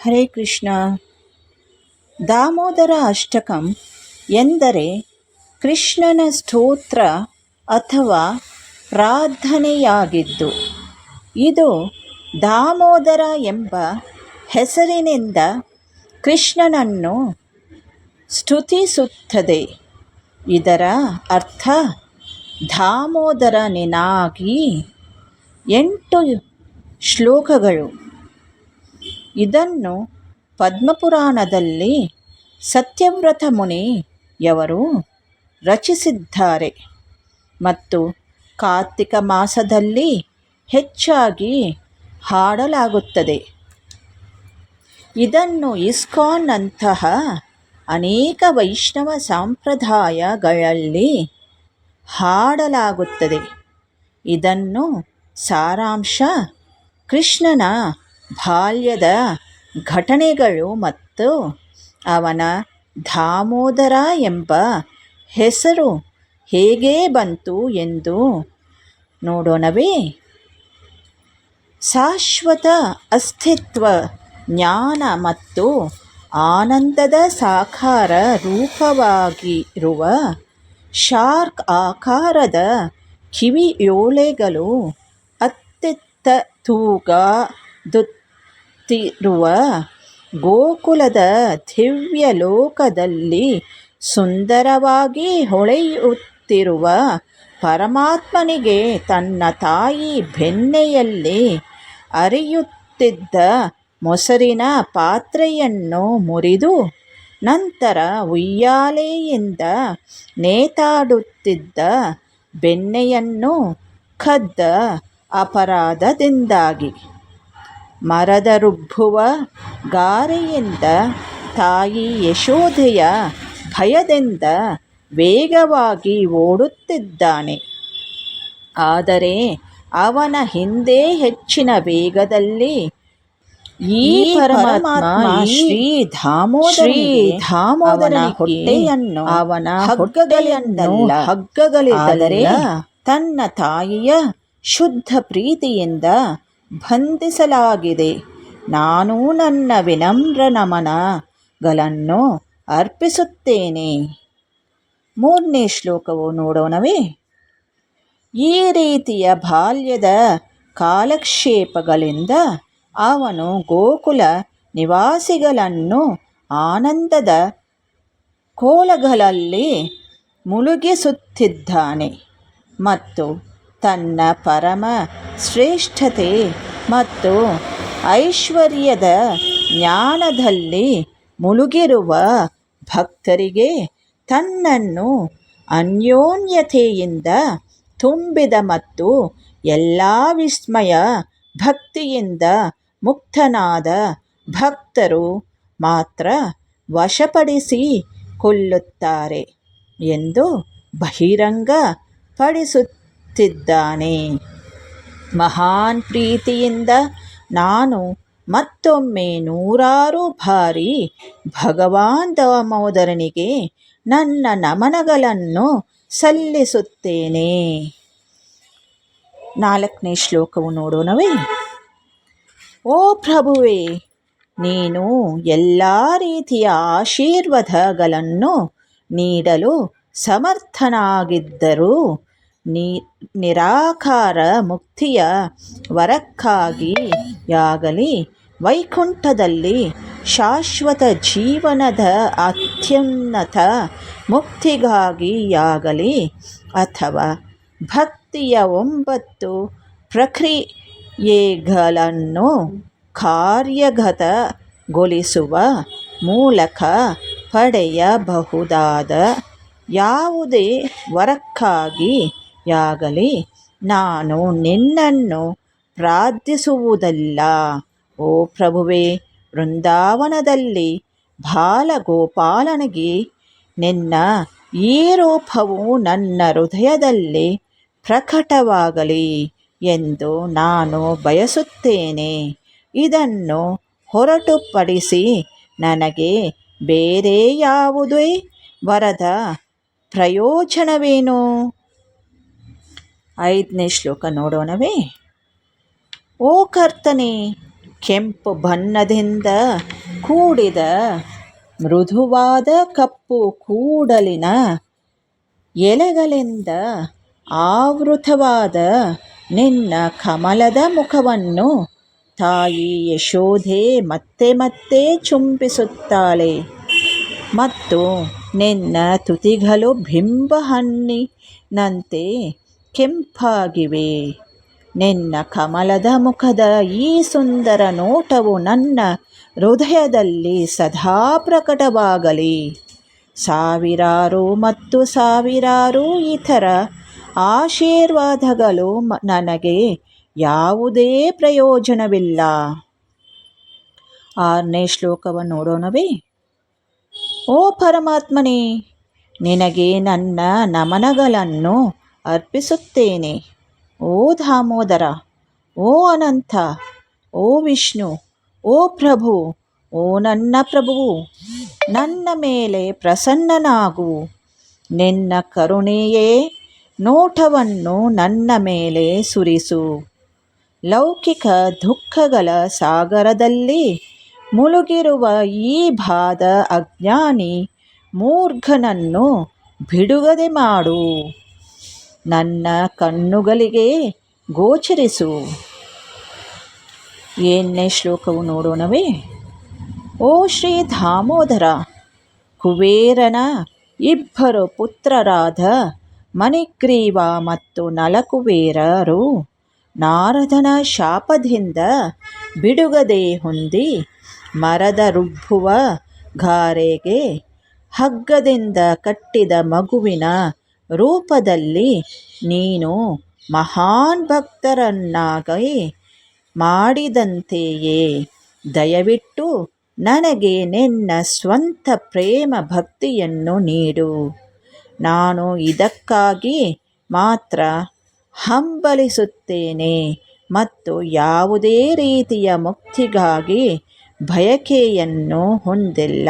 ಹರೇ ಕೃಷ್ಣ. ದಾಮೋದರ ಅಷ್ಟಕಂ ಎಂದರೆ ಕೃಷ್ಣನ ಸ್ತೋತ್ರ ಅಥವಾ ಪ್ರಾರ್ಥನೆಯಾಗಿದ್ದು, ಇದು ದಾಮೋದರ ಎಂಬ ಹೆಸರಿನಿಂದ ಕೃಷ್ಣನನ್ನು ಸ್ತುತಿಸುತ್ತದೆ. ಇದರ ಅರ್ಥ ದಾಮೋದರನಿನಾಗಿ ಎಂಟು ಶ್ಲೋಕಗಳು. ಇದನ್ನು ಪದ್ಮಪುರಾಣದಲ್ಲಿ ಸತ್ಯವ್ರತ ಮುನಿಯವರು ರಚಿಸಿದ್ದಾರೆ. ಮತ್ತು ಕಾರ್ತಿಕ ಮಾಸದಲ್ಲಿ ಹೆಚ್ಚಾಗಿ ಹಾಡಲಾಗುತ್ತದೆ. ಇದನ್ನು ಇಸ್ಕಾನ್ನಂತಹ ಅನೇಕ ವೈಷ್ಣವ ಸಂಪ್ರದಾಯಗಳಲ್ಲಿ ಹಾಡಲಾಗುತ್ತದೆ. ಇದನ್ನು ಸಾರಾಂಶ ಕೃಷ್ಣನ ಬಾಲ್ಯದ ಘಟನೆಗಳು ಮತ್ತು ಅವನ ದಾಮೋದರ ಎಂಬ ಹೆಸರು ಹೇಗೆ ಬಂತು ಎಂದು ನೋಡೋಣವೇ. ಶಾಶ್ವತ ಅಸ್ತಿತ್ವ, ಜ್ಞಾನ ಮತ್ತು ಆನಂದದ ಸಾಕಾರ ರೂಪವಾಗಿರುವ ಶಾರ್ಕ್ ಆಕಾರದ ಕಿವಿಯೋಲೆಗಳು ಅತ್ಯಂತ ತೂಗದುತ್ತಿರುವ ಗೋಕುಲದ ದಿವ್ಯ ಲೋಕದಲ್ಲಿ ಸುಂದರವಾಗಿ ಹೊಳೆಯುತ್ತಿರುವ ಪರಮಾತ್ಮನಿಗೆ ತನ್ನ ತಾಯಿ ಬೆನ್ನೆಯಲ್ಲಿ ಅರಿಯುತ್ತಿದ್ದ ಮೊಸರಿನ ಪಾತ್ರೆಯನ್ನು ಮುರಿದು ನಂತರ ಉಯ್ಯಾಲೆಯಿಂದ ನೇತಾಡುತ್ತಿದ್ದ ಬೆನ್ನೆಯನ್ನು ಕದ್ದ ಅಪರಾಧದಿಂದಾಗಿ. ಮರದ ರುಬ್ಬುವ ಗಾರೆಯಿಂದ ತಾಯಿ ಯಶೋಧೆಯ ಭಯದಿಂದ ವೇಗವಾಗಿ ಓಡುತ್ತಿದ್ದಾನೆ. ಆದರೆ ಅವನ ಹಿಂದೆ ಹೆಚ್ಚಿನ ವೇಗದಲ್ಲಿ ಈ ಪರಮಾತ್ಮ ಶ್ರೀ ಧಾಮೋದರಿ ಶ್ರೀ ದಾಮೋದರನ ಹೊಟ್ಟೆಯನ್ನು ಅವನ ಹಗ್ಗಗಳೆಯನ್ನಲ್ಲ ಹಗ್ಗಗಳಿದ್ದರೆ ತನ್ನ ತಾಯಿಯ ಶುದ್ಧ ಪ್ರೀತಿಯಿಂದ ಬಂಧಿಸಲಾಗಿದೆ. ನಾನು ನನ್ನ ವಿನಮ್ರ ನಮನಗಳನ್ನು ಅರ್ಪಿಸುತ್ತೇನೆ. ಮೂರನೇ ಶ್ಲೋಕವು ನೋಡೋಣವೇ. ಈ ರೀತಿಯ ಬಾಲ್ಯದ ಕಾಲಕ್ಷೇಪಗಳಿಂದ ಅವನು ಗೋಕುಲ ನಿವಾಸಿಗಳನ್ನು ಆನಂದದ ಕೋಲಗಳಲ್ಲಿ ಮುಳುಗಿಸುತ್ತಿದ್ದಾನೆ. ಮತ್ತು ತನ್ನ ಪರಮ ಶ್ರೇಷ್ಠತೆ ಮತ್ತು ಐಶ್ವರ್ಯದ ಜ್ಞಾನದಲ್ಲಿ ಮುಳುಗಿರುವ ಭಕ್ತರಿಗೆ ತನ್ನನ್ನು ಅನ್ಯೋನ್ಯತೆಯಿಂದ ತುಂಬಿದ ಮತ್ತು ಎಲ್ಲ ವಿಸ್ಮಯ ಭಕ್ತಿಯಿಂದ ಮುಕ್ತನಾದ ಭಕ್ತರು ಮಾತ್ರ ವಶಪಡಿಸಿ ಕೊಳ್ಳುತ್ತಾರೆ ಎಂದು ಬಹಿರಂಗ ಪಡಿಸುತ್ತಿದ್ದಾನೆ ಮಹಾನ್ ಪ್ರೀತಿಯಿಂದ ನಾನು ಮತ್ತೊಮ್ಮೆ ನೂರಾರು ಬಾರಿ ಭಗವಾನ್ ದಾಮೋದರನಿಗೆ ನನ್ನ ನಮನಗಳನ್ನು ಸಲ್ಲಿಸುತ್ತೇನೆ. ನಾಲ್ಕನೇ ಶ್ಲೋಕವು ನೋಡೋಣವೇ? ಓ ಪ್ರಭುವೇ, ನೀನು ಎಲ್ಲ ರೀತಿಯ ಆಶೀರ್ವಾದಗಳನ್ನು ನೀಡಲು ಸಮರ್ಥನಾಗಿದ್ದರೂ ನಿ, ನಿರಾಕಾರ ಮುಕ್ತಿಯ ವರಕ್ಕಾಗಿ ಯಾಗಲಿ, ವೈಕುಂಠದಲ್ಲಿ ಶಾಶ್ವತ ಜೀವನದ ಅತ್ಯುನ್ನತ ಮುಕ್ತಿಗಾಗಿಯಾಗಲಿ ಅಥವಾ ಭಕ್ತಿಯ ಒಂಬತ್ತು ಪ್ರಕ್ರಿಯೆಗಳನ್ನು ಕಾರ್ಯಗತಗೊಳಿಸುವ ಮೂಲಕ ಪಡೆಯಬಹುದಾದ ಯಾವುದೇ ವರಕ್ಕಾಗಿಯಾಗಲಿ ನಾನು ನಿನ್ನನ್ನು ಪ್ರಾರ್ಥಿಸುವುದಲ್ಲ. ಓ ಪ್ರಭುವೇ, ವೃಂದಾವನದಲ್ಲಿ ಬಾಲಗೋಪಾಲನಿಗೆ ನಿನ್ನ ಈ ರೂಪವು ನನ್ನ ಹೃದಯದಲ್ಲಿ ಪ್ರಕಟವಾಗಲಿ ಎಂದು ನಾನು ಬಯಸುತ್ತೇನೆ. ಇದನ್ನು ಹೊರಟುಪಡಿಸಿ ನನಗೆ ಬೇರೆ ಯಾವುದೇ ವರದ ಪ್ರಯೋಜನವೇನು? ಐದನೇ ಶ್ಲೋಕ ನೋಡೋಣವೇ. ಓ ಕರ್ತನೆ, ಕೆಂಪು ಬಣ್ಣದಿಂದ ಕೂಡಿದ ಮೃದುವಾದ ಕಪ್ಪು ಕೂಡಲಿನ ಎಲೆಗಳಿಂದ ಆವೃತವಾದ ನಿನ್ನ ಕಮಲದ ಮುಖವನ್ನು ತಾಯಿ ಯಶೋಧೆ ಮತ್ತೆ ಮತ್ತೆ ಚುಂಬಿಸುತ್ತಾಳೆ ಮತ್ತು ನಿನ್ನ ತುಟಿಗಳು ಬಿಂಬಹಣ್ಣಿನಂತೆ ಕೆಂಪಾಗಿವೆ ನಿನ್ನ ಕಮಲದ ಮುಖದ ಈ ಸುಂದರ ನೋಟವು ನನ್ನ ಹೃದಯದಲ್ಲಿ ಸದಾ ಪ್ರಕಟವಾಗಲಿ. ಸಾವಿರಾರು ಮತ್ತು ಸಾವಿರಾರು ಇತರ ಆಶೀರ್ವಾದಗಳು ನನಗೆ ಯಾವುದೇ ಪ್ರಯೋಜನವಿಲ್ಲ. ಆರನೇ ಶ್ಲೋಕವನ್ನು ನೋಡೋಣವೇ ಓ ಪರಮಾತ್ಮನೇ, ನಿನಗೆ ನನ್ನ ನಮನಗಳನ್ನು ಅರ್ಪಿಸುತ್ತೇನೆ. ಓ ದಾಮೋದರ, ಓ ಅನಂತ, ಓ ವಿಷ್ಣು, ಓ ಪ್ರಭು, ಓ ನನ್ನ ಪ್ರಭುವು ನನ್ನ ಮೇಲೆ ಪ್ರಸನ್ನನಾಗು. ನಿನ್ನ ಕರುಣೆಯೇ ನೋಟವನ್ನು ನನ್ನ ಮೇಲೆ ಸುರಿಸು. ಲೌಕಿಕ ದುಃಖಗಳ ಸಾಗರದಲ್ಲಿ ಮುಳುಗಿರುವ ಈ ಭಾದ ಅಜ್ಞಾನಿ ಮೂರ್ಘನನ್ನು ಬಿಡುಗಡೆ ಮಾಡು. ನನ್ನ ಕಣ್ಣುಗಳಿಗೆ ಗೋಚರಿಸು. ಏನೇ ಶ್ಲೋಕವು ನೋಡೋಣವೇ? ಓ ಶ್ರೀ ದಾಮೋದರ ಕುಬೇರನ ಇಬ್ಬರು ಪುತ್ರರಾದ ಮಣಿಗ್ರೀವ ಮತ್ತು ನಲಕುಬೇರರು ನಾರದನ ಶಾಪದಿಂದ ಬಿಡುಗದೆ ಹೊಂದಿ ಮರದ ರುಬ್ಬುವ ಗಾರೆಗೆ ಹಗ್ಗದಿಂದ ಕಟ್ಟಿದ ಮಗುವಿನ ರೂಪದಲ್ಲಿ ನೀನು ಮಹಾನ್ ಭಕ್ತರನ್ನಾಗಿ ಮಾಡಿದಂತೆಯೇ. ದಯವಿಟ್ಟು ನನಗೆ ನಿನ್ನ ಸ್ವಂತ ಪ್ರೇಮ ಭಕ್ತಿಯನ್ನು ನೀಡು. ನಾನು ಇದಕ್ಕಾಗಿ ಮಾತ್ರ ಹಂಬಲಿಸುತ್ತೇನೆ ಮತ್ತು ಯಾವುದೇ ರೀತಿಯ ಮುಕ್ತಿಗಾಗಿ ಬಯಕೆಯನ್ನು ಹೊಂದಿಲ್ಲ.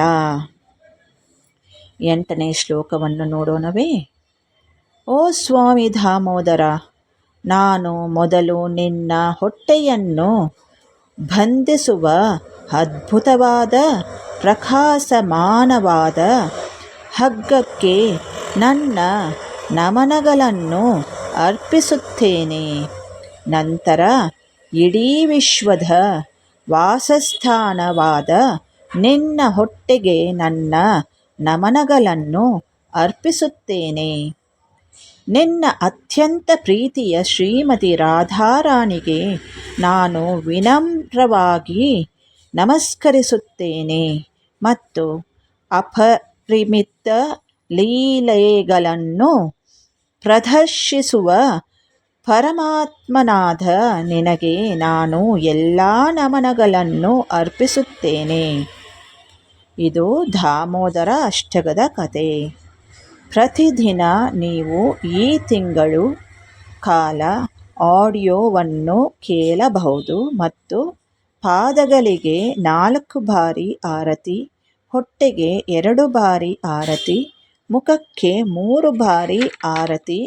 ಎಂಟನೇ ಶ್ಲೋಕವನ್ನು ನೋಡೋಣವೇ. ಓ ಸ್ವಾಮಿ ದಾಮೋದರ ನಾನು ಮೊದಲು ನಿನ್ನ ಹೊಟ್ಟೆಯನ್ನು ಬಂಧಿಸುವ ಅದ್ಭುತವಾದ, ಪ್ರಕಾಶಮಾನವಾದ ಹಗ್ಗಕ್ಕೆ ನನ್ನ ನಮನಗಳನ್ನು ಅರ್ಪಿಸುತ್ತೇನೆ. ನಂತರ ಇಡೀ ವಿಶ್ವದ ವಾಸಸ್ಥಾನವಾದ ನಿನ್ನ ಹೊಟ್ಟೆಗೆ ನನ್ನ ನಮನಗಳನ್ನು ಅರ್ಪಿಸುತ್ತೇನೆ. ನಿನ್ನ ಅತ್ಯಂತ ಪ್ರೀತಿಯ ಶ್ರೀಮತಿ ರಾಧಾರಾಣಿಗೆ ನಾನು ವಿನಮ್ರವಾಗಿ ನಮಸ್ಕರಿಸುತ್ತೇನೆ ಮತ್ತು ಅಪರಿಮಿತ ಲೀಲೆಗಳನ್ನು ಪ್ರದರ್ಶಿಸುವ ಪರಮಾತ್ಮನಾದ ನಿನಗೆ ನಾನು ಎಲ್ಲ ನಮನಗಳನ್ನು ಅರ್ಪಿಸುತ್ತೇನೆ. ಇದು ದಾಮೋದರ ಅಷ್ಟಗದ ಕತೆ ಪ್ರತಿದಿನ ನೀವು ಈ ತಿಂಗಳು ಕಾಲ ಆಡಿಯೋವನ್ನು ಕೇಳಬಹುದು ಮತ್ತು ಪಾದಗಳಿಗೆ ನಾಲ್ಕು ಬಾರಿ ಆರತಿ, ಹೊಟ್ಟೆಗೆ ಎರಡು ಬಾರಿ ಆರತಿ, ಮುಖಕ್ಕೆ ಮೂರು ಬಾರಿ ಆರತಿ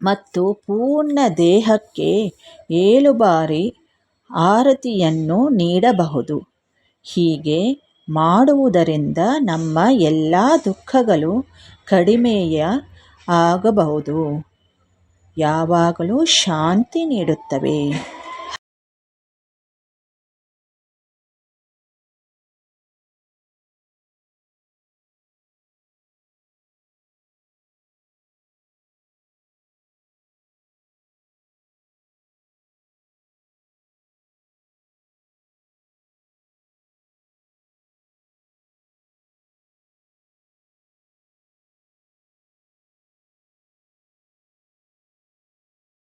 ಮತ್ತು ಪೂರ್ಣ ದೇಹಕ್ಕೆ ಏಳು ಬಾರಿ ಆರತಿಯನ್ನು ನೀಡಬಹುದು. ಹೀಗೆ ಮಾಡುವುದರಿಂದ ನಮ್ಮ ಎಲ್ಲ ದುಃಖಗಳು ಕಡಿಮೆಯ ಆಗಬಹುದು. ಯಾವಾಗಲೂ ಶಾಂತಿ ನೀಡುತ್ತವೆ.